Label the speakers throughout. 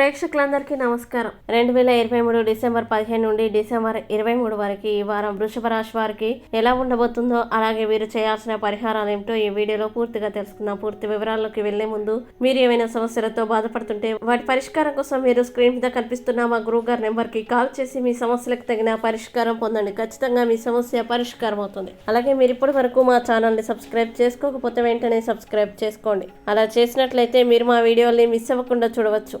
Speaker 1: ప్రేక్షకులందరికీ నమస్కారం. రెండు వేల ఇరవై మూడు డిసెంబర్ పదిహేను నుండి డిసెంబర్ ఇరవై మూడు వరకు ఈ వారం వృషభ రాశి వారికి ఎలా ఉండబోతుందో అలాగే వీరు చేయాల్సిన పరిహారాలు ఏమిటో ఈ వీడియోలో పూర్తిగా తెలుసుకుందాం. పూర్తి వివరాల్లోకి వెళ్ళే ముందు మీరు ఏమైనా సమస్యలతో బాధపడుతుంటే వాటి పరిష్కారం కోసం మీరు స్క్రీన్ మీద కనిపిస్తున్న మా గురువు గారి నెంబర్కి కాల్ చేసి మీ సమస్యలకు తగిన పరిష్కారం పొందండి. ఖచ్చితంగా మీ సమస్య పరిష్కారం అవుతుంది. అలాగే మీరు ఇప్పటి వరకు మా ఛానల్ని సబ్స్క్రైబ్ చేసుకోకపోతే వెంటనే సబ్స్క్రైబ్ చేసుకోండి. అలా చేసినట్లయితే మీరు మా వీడియోని మిస్ అవ్వకుండా చూడవచ్చు.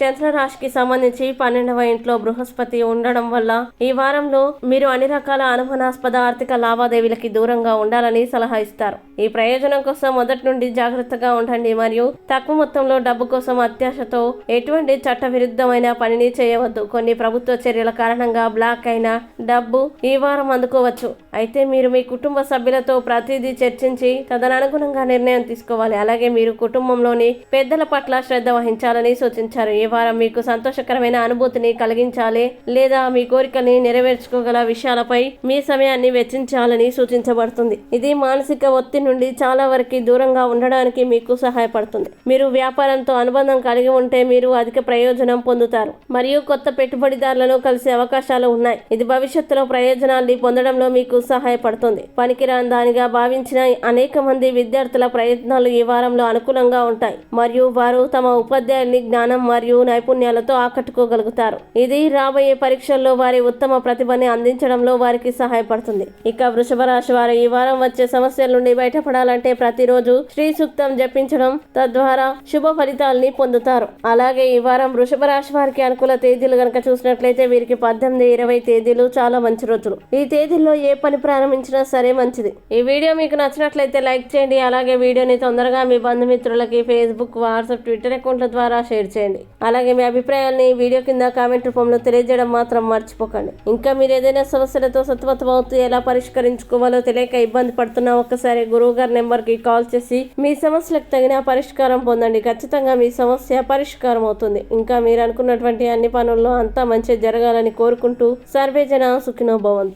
Speaker 1: చంద్ర రాశికి సంబంధించి పన్నెండవ ఇంట్లో బృహస్పతి ఉండడం వల్ల ఈ వారంలో మీరు అన్ని రకాల అనుమానాస్పద ఆర్థిక లావాదేవీలకి దూరంగా ఉండాలని సలహా ఇస్తారు. ఈ ప్రయోజనం కోసం మొదటి నుండి జాగ్రత్తగా ఉండండి మరియు తక్కువ మొత్తంలో డబ్బు కోసం అత్యాశతో ఎటువంటి చట్టవిరుద్ధమైన పనిని చేయవద్దు. కొన్ని ప్రభుత్వ చర్యల కారణంగా బ్లాక్ అయిన డబ్బు ఈ వారం అందుకోవచ్చు. అయితే మీరు మీ కుటుంబ సభ్యులతో ప్రతిదీ చర్చించి తదనుగుణంగా నిర్ణయం తీసుకోవాలి. అలాగే మీరు కుటుంబంలోని పెద్దల పట్ల శ్రద్ధ వహించాలని సూచించారు. ఈ వారం మీకు సంతోషకరమైన అనుభూతిని కలిగించాలి లేదా మీ కోరికని నెరవేర్చుకోగల విషయాలపై మీ సమయాన్ని వెచ్చించాలని సూచించబడుతుంది. ఇది మానసిక ఒత్తిడి నుండి చాలా వరకు దూరంగా ఉండడానికి మీకు సహాయపడుతుంది. మీరు వ్యాపారంతో అనుబంధం కలిగి ఉంటే మీరు అధిక ప్రయోజనం పొందుతారు. మరియు కొత్త పెట్టుబడిదారులను కలిసే అవకాశాలు ఉన్నాయి. ఇది భవిష్యత్తులో ప్రయోజనాల్ని పొందడంలో మీకు సహాయపడుతుంది. పనికిరాని దానిగా భావించిన అనేక మంది విద్యార్థుల ప్రయత్నాలు ఈ వారంలో అనుకూలంగా ఉంటాయి. మరియు వారు తమ ఉపాధ్యాయుని జ్ఞానం మరియు నైపుణ్యాలతో ఆకట్టుకోగలుగుతారు. ఇది రాబోయే పరీక్షల్లో వారి ఉత్తమ ప్రతిభని అందించడంలో వారికి సహాయపడుతుంది. ఇక వృషభ రాశి వారు ఈ వారం వచ్చే సమస్యల నుండి బయటపడాలంటే ప్రతిరోజు శ్రీ సూక్తం జపించడం తద్వారా శుభ ఫలితాలని పొందుతారు. అలాగే ఈ వారం వృషభ రాశి వారికి అనుకూల తేదీలు గనక చూసినట్లయితే వీరికి పద్దెనిమిది ఇరవై తేదీలు చాలా మంచి రోజులు. ఈ తేదీల్లో ఏ పని ప్రారంభించినా సరే మంచిది. ఈ వీడియో మీకు నచ్చినట్లయితే లైక్ చేయండి. అలాగే వీడియోని తొందరగా మీ బంధుమిత్రులకి ఫేస్బుక్ వాట్సాప్ ట్విట్టర్ అకౌంట్ల ద్వారా షేర్ చేయండి. అలాగే మీ అభిప్రాయాల్ని వీడియో కింద కామెంట్ రూపంలో తెలియజేయడం మాత్రం మర్చిపోకండి. ఇంకా మీరు ఏదైనా సమస్యలతో సత్వతమవుతూ ఎలా పరిష్కరించుకోవాలో తెలియక ఇబ్బంది పడుతున్నా ఒక్కసారి గురువు గారి నెంబర్కి కాల్ చేసి మీ సమస్యలకు తగిన పరిష్కారం పొందండి. ఖచ్చితంగా మీ సమస్య పరిష్కారం అవుతుంది. ఇంకా మీరు అనుకున్నటువంటి అన్ని పనుల్లో అంతా మంచి జరగాలని కోరుకుంటూ సర్వేజన సుఖినో భవంతు.